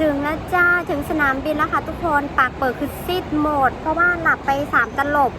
ถึงแล้วจ้าถึงสนามบินแล้วค่ะทุกคนปากเปิดคือซีดหมด เพราะว่าหลับไปสามตลบ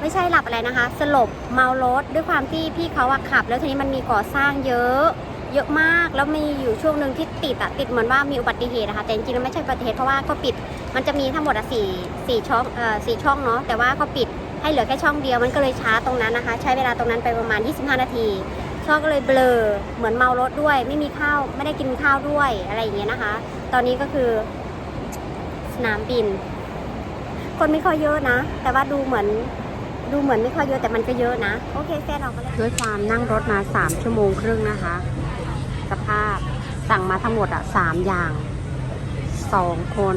ไม่ใช่หลับอะไรนะคะ สลบเมารถด้วยความที่พี่เขาอะขับ แล้วทีนี้มันมีก่อสร้างเยอะ เยอะมากแล้วมีอยู่ช่วงหนึ่งที่ติดอะติดเหมือนว่ามีอุบัติเหตุนะคะแต่จริงๆแล้วไม่ใช่อุบัติเหตุเพราะว่าเขาปิด มันจะมีทั้งหมดอะสี่สี่ช่องเอ่อสี่ช่องเนาะแต่ว่าเขาปิดให้เหลือแค่ช่องเดียวมันก็เลยช้าตรงนั้นนะคะ ใช้เวลาตรงนั้นไปประมาณ 25 นาที ช่อก็เลยเบลอเหมือนเมารถด้วย ไม่มีข้าวไม่ได้กินข้าวด้วยอะไรอย่างเงี้ยนะคะ ตอนนี้ก็คือ สนามบิน คนไม่ค่อยเยอะนะ แต่ว่าดูเหมือนดูเหมือนไม่ค่อยเยอะแต่มันก็เยอะนะ โอเคแฟนออกมาเลยด้วยความนั่งรถมา 3 ชั่วโมงครึ่งนะคะ สภาพสั่งมาทั้งหมดอะสามอย่างสองคน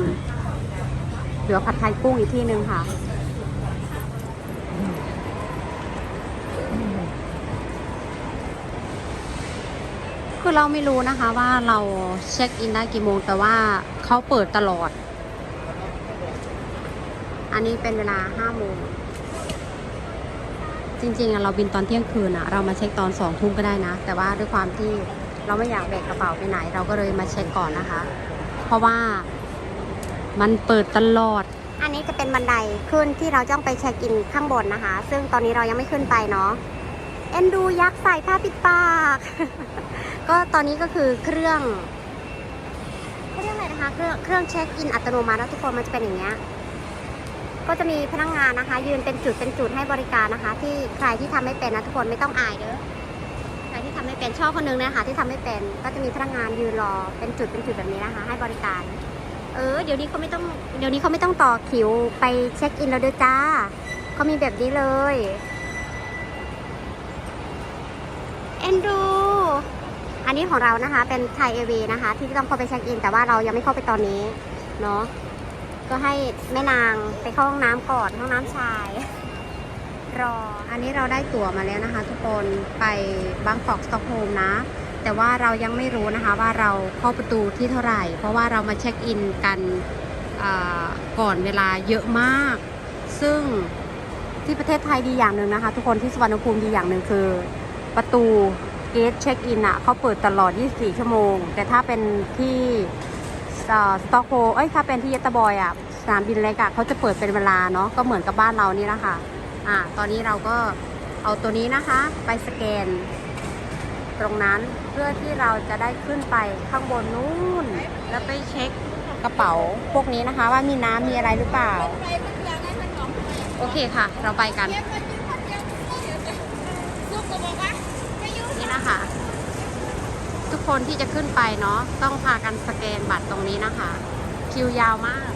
เหลือผัดไทยกุ้งอีกที่หนึ่งค่ะ คือเราไม่รู้นะคะว่าเราเช็คอินได้กี่โมง แต่ว่าเขาเปิดตลอด อันนี้เป็นเวลาห้าโมง จริงๆเราบินตอนเที่ยงคืนอะเรามาเช็คตอนสองทุ่มก็ได้นะ แต่ว่าด้วยความที่เราไม่อยากแบกกระเป๋าไปไหน เราก็เลยมาเช็คก่อนนะคะ เพราะว่ามันเปิดตลอด อันนี้จะเป็นบันไดขึ้นที่เราจ้องไปเช็คอินข้างบนนะคะ ซึ่งตอนนี้เรายังไม่ขึ้นไปเนาะ เอ็นดูยักษ์ใส่ผ้าปิดปาก ก็ตอนนี้ก็คือเครื่องเขาเรียกอะไรนะคะ เครื่องเครื่องเช็คอินอัตโนมัติแล้วทุกคนมันจะเป็นอย่างเงี้ยก็จะมีพนักงานนะคะ ยืนเป็นจุดเป็นจุดให้บริการนะคะ ที่ใครที่ทำไม่เป็นนะทุกคนไม่ต้องอายเด้อใครที่ทำไม่เป็นชอบคนนึงนะคะที่ทำไม่เป็นก็จะมีพนักงานยืนรอเป็นจุดเป็นจุดแบบนี้นะคะ ให้บริการ เออเดี๋ยวนี้เขาไม่ต้องเดี๋ยวนี้เขาไม่ต้องต่อคิวไปเช็คอินแล้วเด้อจ้าเขามีแบบนี้เลยเอ็นดู อันนี้ของเรานะคะเป็นไทยเอวีนะคะ ที่ต้องเข้าไปเช็คอิน แต่ว่าเรายังไม่เข้าไปตอนนี้เนาะก็ให้แม่นางไปเข้าห้องน้ำก่อนห้องน้ำชาย รอ อันนี้เราได้ตั๋วมาแล้วนะคะ ทุกคนไปบางกอกสตอกโฮล์มนะ แต่ว่าเรายังไม่รู้นะคะว่าเราเข้าประตูที่เท่าไหร่ เพราะว่าเรามาเช็คอินกันก่อนเวลาเยอะมาก ซึ่งที่ประเทศไทยดีอย่างหนึ่งนะคะ ทุกคนที่สุวรรณภูมิดีอย่างหนึ่งคือ ประตู เกตเช็คอินอะเขาเปิดตลอด 24 ชั่วโมง แต่ถ้าเป็นที่สตอกโฮเอ้ยถ้าเป็นที่เยตบอยอะสนามบินเล็กอะเขาจะเปิดเป็นเวลาเนาะก็เหมือนกับบ้านเรานี่นะค่ะอ่าตอนนี้เราก็เอาตัวนี้นะคะ ไปสแกน ตรงนั้นเพื่อที่เราจะได้ขึ้นไปข้างบนนู้น แล้วไปเช็คกระเป๋าพวกนี้นะคะ ว่ามีน้ำมีอะไรหรือเปล่า โอเคค่ะ เราไปกันนะคะ ทุก คนที่จะขึ้นไปเนาะต้องพากันสแกนบัตรตรงนี้นะคะ คิวยาวมาก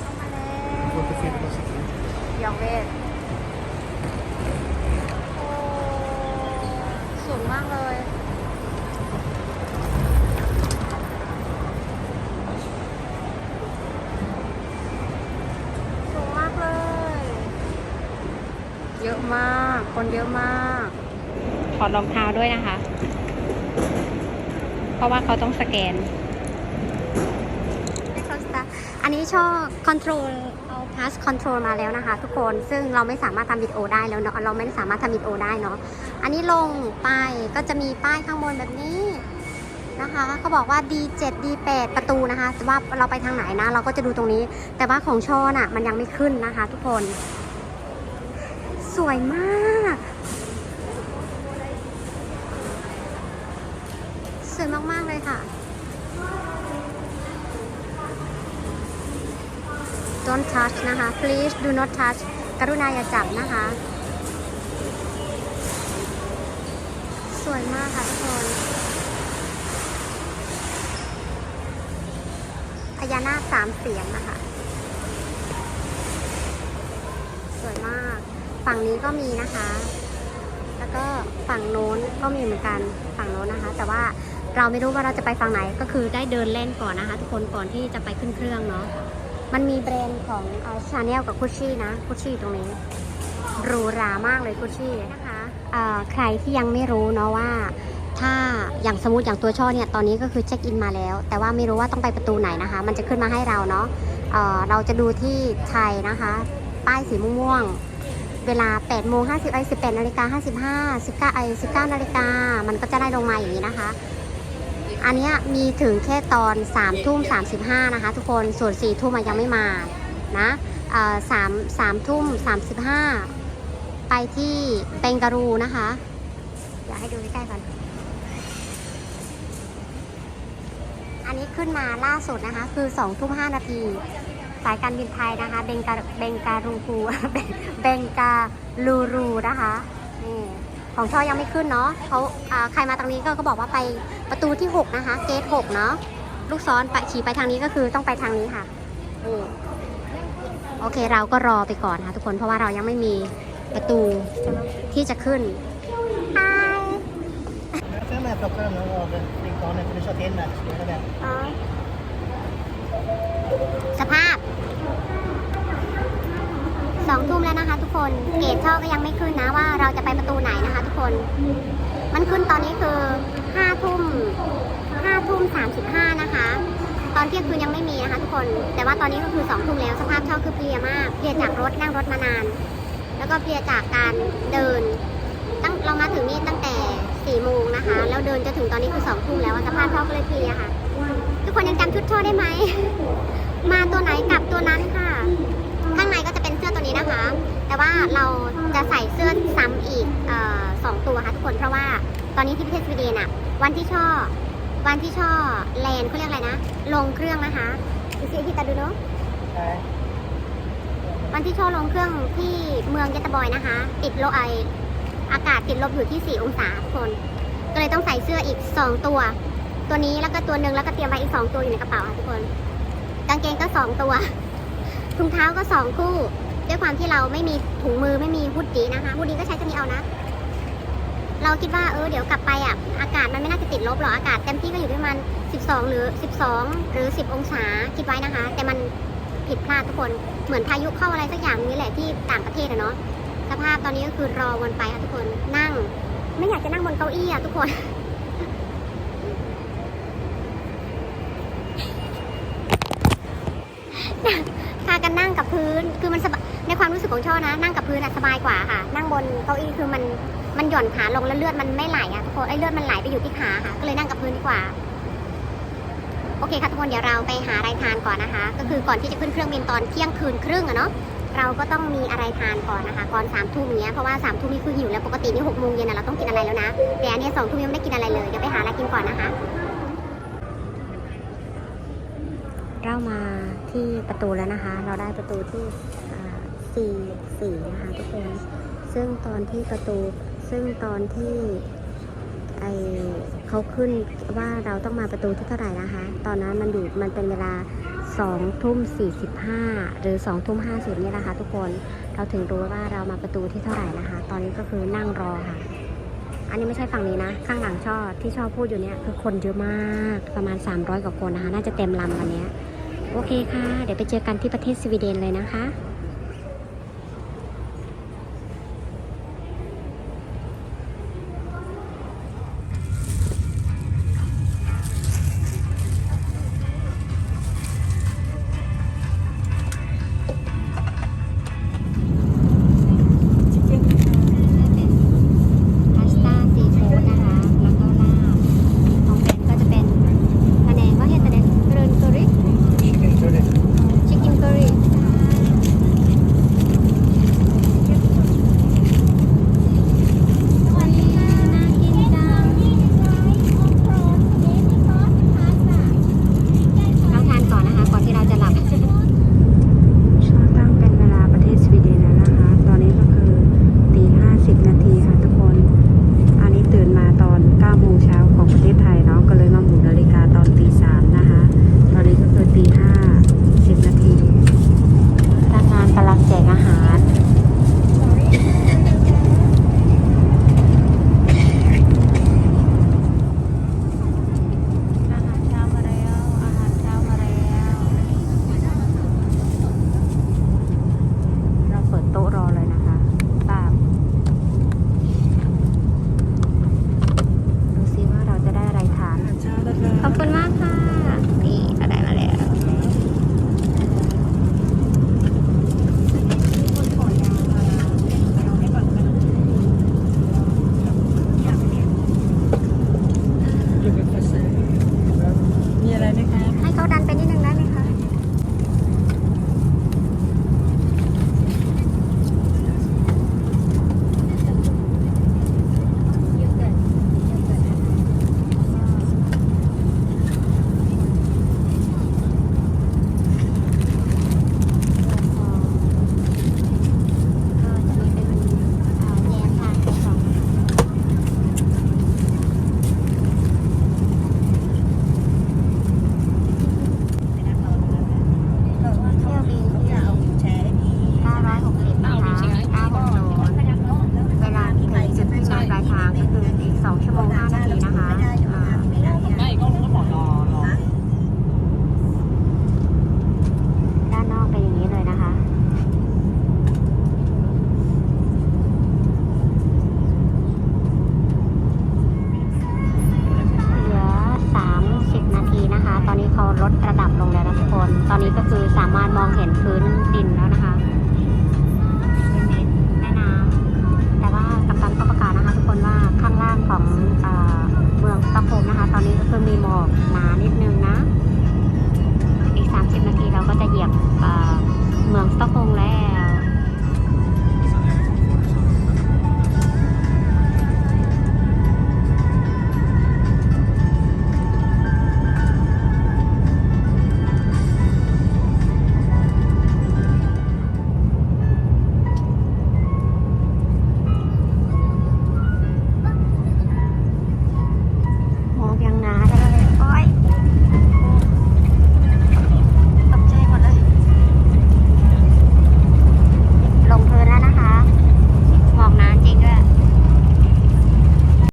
เข้ามาแล้ว Quanto fica pra seguir? ยองเวทโอ้สูงมากเลยสูงมากเลย เยอะมาก คนเยอะมาก ถอดรองเท้าด้วยนะคะ เพราะว่าเขาต้องสแกนอันนี้ช่อ control เอา pass control มาแล้วนะคะ ทุกคนซึ่งเราไม่สามารถทำวิดีโอได้แล้วเนาะเราไม่สามารถทำวิดีโอได้เนาะอันนี้ลงไปก็จะมีป้ายข้างบนแบบนี้นะคะเขาบอกว่า D7 D8 ประตูนะคะแต่ว่าเราไปทางไหนนะ เราก็จะดูตรงนี้ แต่ว่าของช่อน่ะ มันยังไม่ขึ้นนะคะ ทุกคน สวยมาก don't touch นะคะ please do not touch กรุณาอย่าจับนะคะ สวยมากค่ะทุกคนพญานาคสามเสียนนะคะ สวยมาก ฝั่งนี้ก็มีนะคะ แล้วก็ฝั่งโน้นก็มีเหมือนกันฝั่งโน้นนะคะ แต่ว่าเราไม่รู้ว่าเราจะไปฝั่งไหนก็คือได้เดินเล่นก่อนนะคะ ทุกคนก่อนที่จะไปขึ้นเครื่องเนาะ มันมีแบรนด์ของชาแนลกับคุชชี่นะ คุชชี่ตรงนี้หรูหรามากเลยคุชชี่นะคะใครที่ยังไม่รู้เนาะว่า ถ้าอย่างสมมติอย่างตัวช่อเนี่ยตอนนี้ก็คือเช็คอินมาแล้ว แต่ว่าไม่รู้ว่าต้องไปประตูไหนนะคะ มันจะขึ้นมาให้เราเนาะเเราจะดูที่ไทยนะคะ ป้ายสีม่วงเวลา8โมง50ไอ18นาฬิกา55 19ไอ19นาฬิกามันก็จะได้ลงมาอย่างนี้นะคะ อันนี้มีถึงแค่ตอน3ามทุ่มสานะคะ ทุกคนส่วน4ี่ทุ่มยังไม่มานะสามสามทุ่มสามสิบห้าไปที่เบงการูนะคะ อยากให้ดูใกล้ๆก่อน อันนี้ขึ้นมาล่าสุดนะคะ คือ2ทุ่ม5นาทีสายการบินไทยนะคะ เบงกาเบงการูกูเบงกาลูรูนะคะนี่ของช่อยังไม่ขึ้นเนาะเขาอ่าใครมาตรงนี้ก็เขาบอกว่าไป ประตูที่ 6 นะคะ เกต6เนาะลูกซ้อนไปขี่ไปทางนี้ก็คือต้องไปทางนี้ค่ะนี่โอเคเราก็รอไปก่อนค่ะทุกคนเพราะว่าเรายังไม่มีประตูที่จะขึ้น Hi Sen när jag plockar den av flygplanet, för du sa till mig att du skulle göra det. อ๋อสภาพสองทุ่มแล้วนะคะ ทุกคนเกตช่อก็ยังไม่ขึ้นนะว่าเราจะไปประตูไหนนะคะ ทุกคน มันขึ้นตอนนี้คือ ห้าทุ่มห้าทุ่มสามสิบห้านะคะ ตอนเที่ยงคืนยังไม่มีนะคะทุกคน แต่ว่าตอนนี้ก็คือสองทุ่มแล้วสภาพช่อคือเพลียมากเพลียจากรถนั่งรถมานาน แล้วก็เพลียจากการเดิน ตั้งเรามาถึงนี่ตั้งแต่สี่โมงนะคะ แล้วเดินจะถึงตอนนี้คือสองทุ่มแล้วสภาพช่อก็เลยเพลียค่ะ ทุกคนยังจำชุดช่อได้ไหม มาตัวไหนกลับตัวนั้นค่ะ ข้างในก็จะเป็นเสื้อตัวนี้นะคะ แต่ว่าเราจะใส่เสื้อซ้ำอีกออสองตัวค่ะทุกคนเพราะว่า ตอนนี้ที่ประเทศสวีเดนอะวันที่ช่อ วันที่ช่อแลนด์เขาเรียกอะไรนะ ลงเครื่องนะคะดูสิพี่ตาดูเนาะ Nej. วันที่โชว์ลงเครื่องที่เมืองเยตาบอยนะคะ ติดลบไออากาศติดลบอยู่ที่ 4 องศาทุกคน ก็เลยต้องใส่เสื้ออีก 2 ตัว ตัวนี้แล้วก็ตัวหนึ่งแล้วก็เตรียมไว้อีก 2 ตัวอยู่ในกระเป๋าค่ะทุกคน กางเกงก็ 2 ตัว ถุงเท้าก็ 2 คู่ ด้วยความที่เราไม่มีถุงมือไม่มีฮุดดีนะคะฮุดดีก็ใช้ตัวนี้เอานะ เราคิดว่าเออเดี๋ยวกลับไปอะอากาศมันไม่น่าจะติดลบหรอกอากาศเต็มที่ก็อยู่ที่ประมาณ12 หรือ 12 หรือ 10 องศาคิดไว้นะคะ แต่มันผิดพลาดทุกคนเหมือนพายุเข้าอะไรสักอย่างนี้แหละที่ต่างประเทศอะเนาะสภาพตอนนี้ก็คือรอวนไปค่ะทุกคนนั่ง ไม่อยากจะนั่งบนเก้าอี้อะทุกคนพากันนั่งกับพื้นคือมันในความรู้สึกของช่อนะ นั่งกับพื้นอะสบายกว่าค่ะ นั่งบนเก้าอี้คือมัน มันหย่อนขาลงแล้วเลือดมันไม่ไหลอะทุกคนไอ้เลือดมันไหลไปอยู่ที่ขาค่ะ ก็เลยนั่งกับพื้นดีกว่า โอเคค่ะทุกคนเดี๋ยวเราไปหาอะไรทานก่อนนะคะ ก็คือก่อนที่จะขึ้นเครื่องบินตอนเที่ยงคืนครึ่งอะเนาะเราก็ต้องมีอะไรทานก่อนนะคะก่อนสามทุ่มเงี้ยเพราะว่าสามทุ่มนี่คือหิวแล้วปกตินี่หกโมงเย็นเราต้องกินอะไรแล้วนะแต่อันนี้สองทุ่มยังไม่ได้กินอะไรเลยเดี๋ยวไปหาอะไรกินก่อนนะคะ เรามาที่ประตูแล้วนะคะ เราได้ประตูที่สี่สี่นะคะทุกคนซึ่งตอนที่ประตู ซึ่งตอนที่ไอเขาขึ้นว่าเราต้องมาประตูที่เท่าไหร่นะคะ ตอนนั้นมันอยู่มันเป็นเวลา2ทุ่ม45หรือ2ทุ่ม50นี่แหละค่ะทุกคนเราถึงรู้ว่าเรามาประตูที่เท่าไหร่นะคะ ตอนนี้ก็คือนั่งรอค่ะ อันนี้ไม่ใช่ฝั่งนี้นะ ข้างหลังช่อที่ช่อพูดอยู่เนี่ยคือคนเยอะมากประมาณ 300 กว่าคนนะคะ น่าจะเต็มลำวันนี้โอเคค่ะ เดี๋ยวไปเจอกันที่ประเทศสวีเดนเลยนะคะ